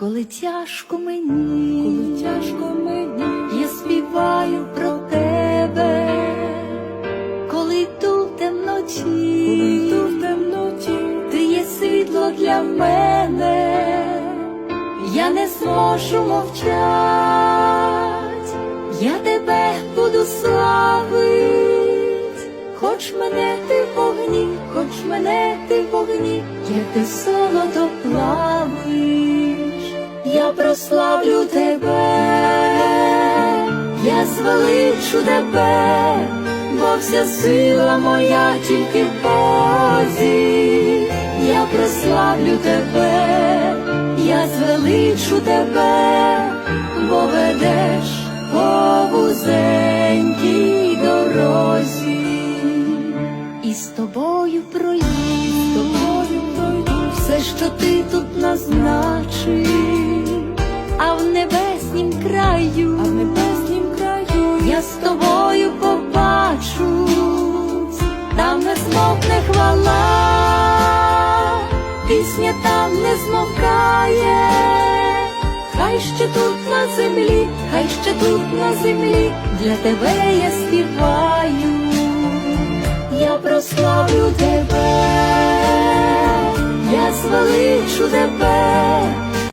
Коли тяжко мені, коли тяжко мені, я співаю про тебе, коли йду в темноті, коли йду в темноті, ти є світло для мене, я не зможу мовчать, я тебе буду славить, хоч мене ти в вогні, хоч мене ти в вогні, як ти солодо плавиш, прославлю тебе, я звеличу тебе, бо вся сила моя тільки в Бозі, я прославлю тебе, я звеличу тебе, бо ведеш по вузенькій дорозі, і з тобою проїду, з тобою пройду. Все, що ти тут назначив, небеснім краю, а в небеснім краю. Я з тобою побачу, там не змовкне хвала, пісня там не змовкає. Хай ще тут на землі, хай ще тут на землі, для тебе я співаю, я прославлю тебе, я звеличу тебе,